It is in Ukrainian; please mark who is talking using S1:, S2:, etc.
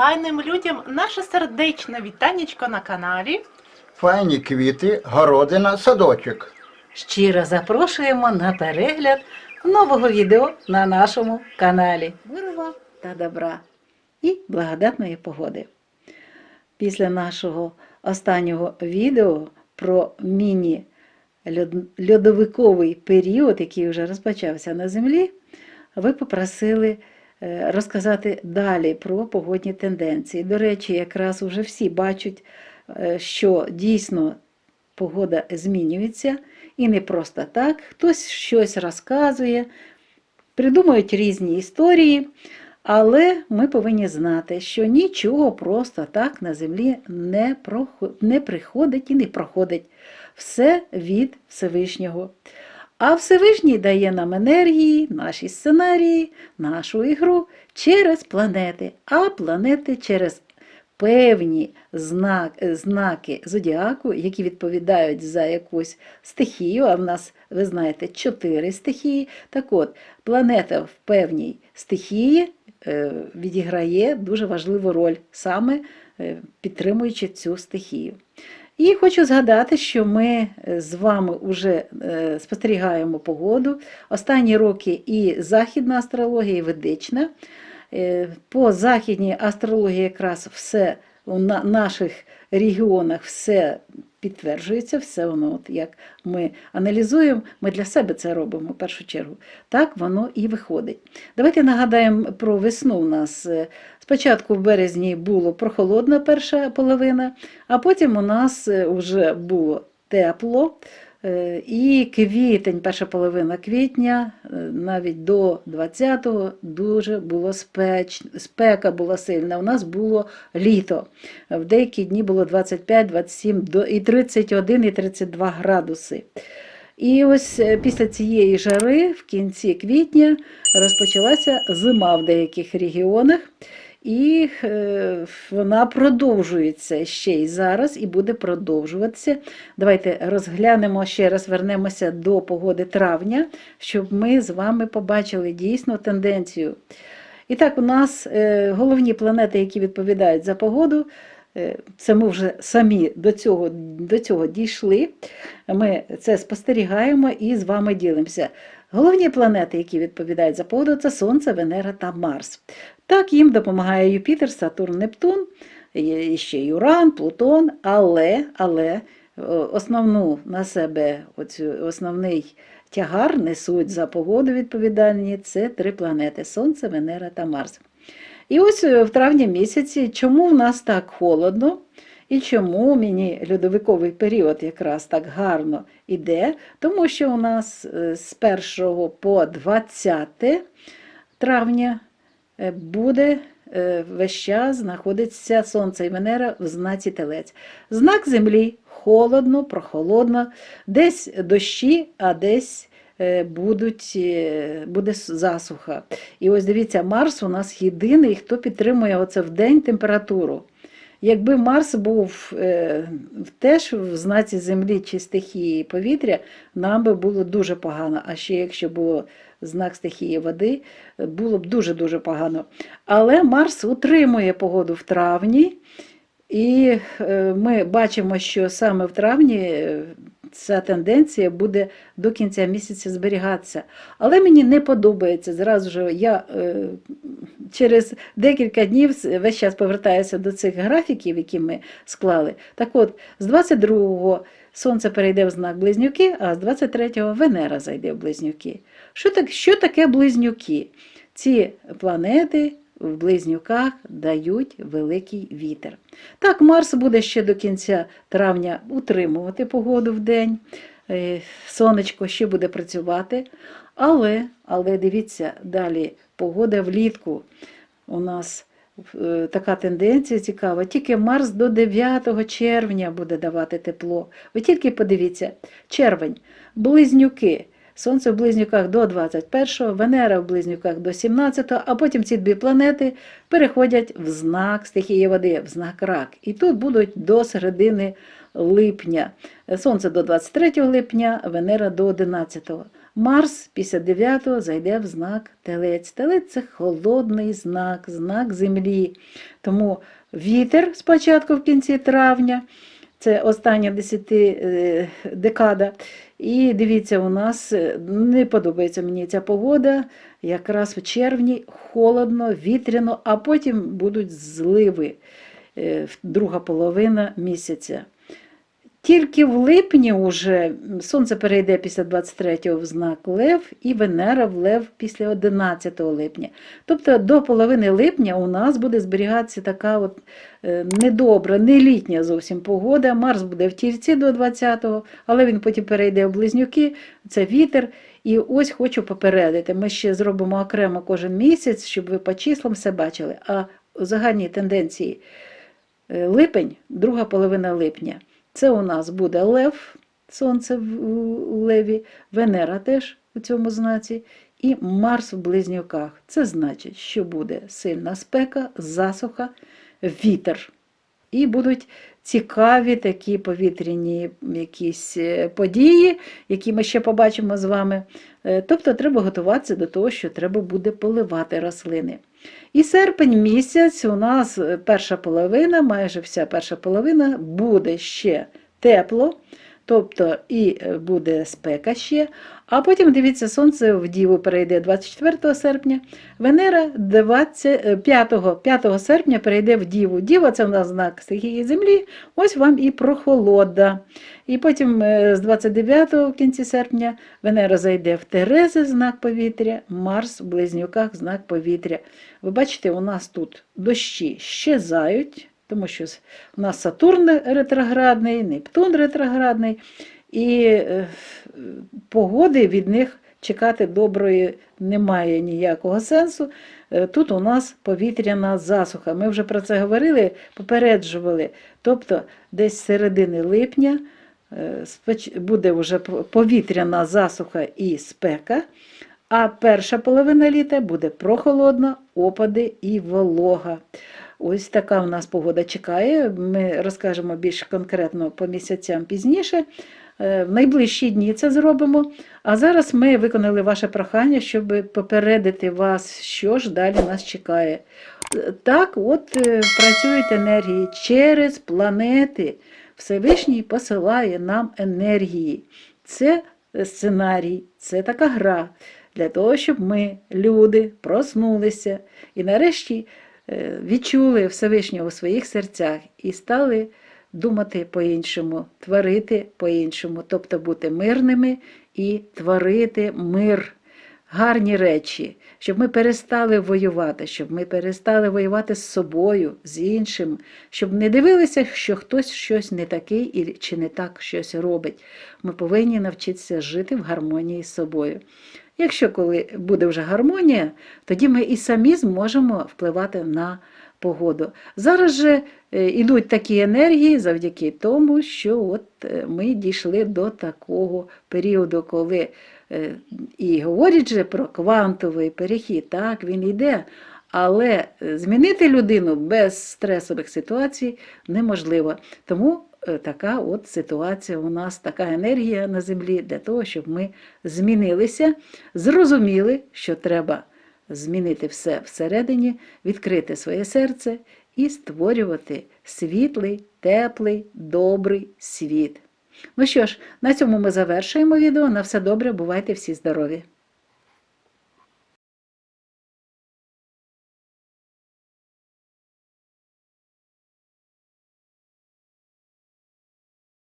S1: файним людям наше сердечне вітанечко на каналі.
S2: Файні квіти, городина, садочок.
S3: Щиро запрошуємо на перегляд нового відео на нашому каналі. Миру вам та добра і благодатної погоди. Після нашого останнього відео про міні-льодовиковий період, який вже розпочався на землі, ви попросили розказати далі про погодні тенденції. До речі, якраз уже всі бачать, е, що дійсно погода змінюється, і не просто так. Хтось щось розказує, придумують різні історії, але ми повинні знати, що нічого просто так на землі не, прохо- не приходить і не проходить. Все від Всевишнього. А Всевишній дає нам енергії, наші сценарії, нашу ігру через планети, а планети через певні знак, знаки зодіаку, які відповідають за якусь стихію. А в нас, ви знаєте, чотири стихії. Так от, планета в певній стихії е, відіграє дуже важливу роль, саме е, підтримуючи цю стихію. І хочу згадати, що ми е, з вами вже е, спостерігаємо погоду. Останні роки і західна астрологія, і ведична. Е, По західній астрології якраз все на- наших регіонах все підтверджується, все воно, от як ми аналізуємо, ми для себе це робимо в першу чергу. Так воно і виходить. Давайте нагадаємо про весну у нас. е, Спочатку в березні було прохолодна перша половина, а потім у нас вже було тепло. Е, І квітень, перша половина квітня, е, навіть до 20-го дуже було спеч... спека була сильна. У нас було літо. В деякі дні було 25, 27 до- і 31, і 32 градуси. І ось е, після цієї жари в кінці квітня розпочалася зима в деяких регіонах. І е, вона продовжується ще й зараз і буде продовжуватися. Давайте розглянемо ще раз, вернемося до погоди травня, щоб ми з вами побачили дійсну тенденцію. І так, у нас е, головні планети, які відповідають за погоду, е, це ми вже самі до цього, до цього дійшли. Ми це спостерігаємо і з вами ділимося. Головні планети, які відповідають за погоду, це Сонце, Венера та Марс. Так, їм допомагає Юпітер, Сатурн, Нептун, є ще й Уран, Плутон, але, але основну на себе оцю, основний тягар несуть за погоду відповідальні це три планети Сонце, Венера та Марс. І ось е, в травні місяці, чому в нас так холодно, і чому мені льодовиковий період якраз так гарно іде, тому що у нас е, з 1 по 20 травня е, буде е, весь час знаходиться Сонце і Венера в знаці Телець. Знак Землі холодно, прохолодно, десь дощі, а десь будуть, буде засуха. І ось дивіться, Марс у нас єдиний, хто підтримує оце в день температуру. Якби Марс був е, теж в знаці землі чи стихії повітря, нам би було дуже погано. А ще якщо було знак стихії води, було б дуже-дуже погано. Але Марс утримує погоду в травні, і е, ми бачимо, що саме в травні е, ця тенденція буде до кінця місяця зберігатися. Але мені не подобається зразу ж я через декілька днів весь час повертаюся до цих графіків, які ми склали. Так от, з 22-го Сонце перейде в знак близнюки, а з 23-го Венера зайде в близнюки. Що, так, що таке близнюки? Ці планети в близнюках дають великий вітер. Так, Марс буде ще до кінця травня утримувати погоду в день. Е, Сонечко ще буде працювати. Але, але дивіться, далі погода влітку. У нас е, така тенденція цікава. Тільки Марс до 9 червня буде давати тепло. Ви тільки подивіться, червень, близнюки. Сонце в близнюках до 21-го, Венера в близнюках до 17-го, а потім ці дві планети переходять в знак стихії води, в знак рак. І тут будуть до середини липня. Сонце до 23 липня, Венера до 11-го. Марс 59-го зайде в знак Телець. Телець це холодний знак, знак землі. Тому вітер спочатку в кінці травня, це остання десяти е, декада. І дивіться, у нас е, не подобається мені ця погода. Якраз в червні холодно, вітряно, а потім будуть зливи е, друга половина місяця. Тільки в липні уже сонце перейде після 23-го в знак Лев і Венера в Лев після 11 липня. Тобто до половини липня у нас буде зберігатися така от е, недобра, не літня зовсім погода. Марс буде в тільці до 20-го, але він потім перейде в близнюки, це вітер. І ось хочу попередити, ми ще зробимо окремо кожен місяць, щоб ви по числам все бачили. А у загальній тенденції е, липень, друга половина липня. Це у нас буде Лев, Сонце в Леві, Венера теж у цьому знаці, і Марс в близнюках. Це значить, що буде сильна спека, засуха, вітер. І будуть цікаві такі повітряні якісь е, події, які ми ще побачимо з вами. Е, Тобто треба готуватися до того, що треба буде поливати рослини. І серпень місяць у нас е, перша половина, майже вся перша половина буде ще тепло, тобто і е, буде спека ще. А потім, дивіться, сонце в Діву перейде 24 серпня, Венера 25, 5 серпня перейде в Діву. Діва це у нас знак стихії Землі, ось вам і прохолода. І потім е, з 29 в кінці серпня Венера зайде в Терези, знак повітря, Марс в близнюках, знак повітря. Ви бачите, у нас тут дощі щезають, тому що у нас Сатурн ретроградний, Нептун ретроградний, і е, погоди від них чекати доброї немає ніякого сенсу. Е, Тут у нас повітряна засуха. Ми вже про це говорили, попереджували. Тобто десь середини липня е, буде вже повітряна засуха і спека, а перша половина літа буде прохолодна, опади і волога. Ось така у нас погода чекає. Ми розкажемо більш конкретно по місяцям пізніше. Е, В найближчі дні це зробимо. А зараз ми виконали ваше прохання, щоб попередити вас, що ж далі нас чекає. Е, Так, от е, працюють енергії через планети. Всевишній посилає нам енергії. Це сценарій, це така гра для того, щоб ми, люди, проснулися і нарешті відчули Всевишнього у своїх серцях і стали думати по-іншому, творити по-іншому, тобто бути мирними і творити мир, гарні речі, щоб ми перестали воювати, щоб ми перестали воювати з собою, з іншим, щоб не дивилися, що хтось щось не такий чи не так щось робить. Ми повинні навчитися жити в гармонії з собою. Якщо коли буде вже гармонія, тоді ми і самі зможемо впливати на погоду. Зараз же е, ідуть такі енергії завдяки тому, що от е, ми дійшли до такого періоду, коли е, і говорять же про квантовий перехід, так, він йде. Але е, змінити людину без стресових ситуацій неможливо. Тому е, така от ситуація у нас, така енергія на землі для того, щоб ми змінилися, зрозуміли, що треба змінити все всередині, відкрити своє серце і створювати світлий, теплий, добрий світ. Ну що ж, на цьому ми завершуємо відео. На все добре, бувайте всі здорові!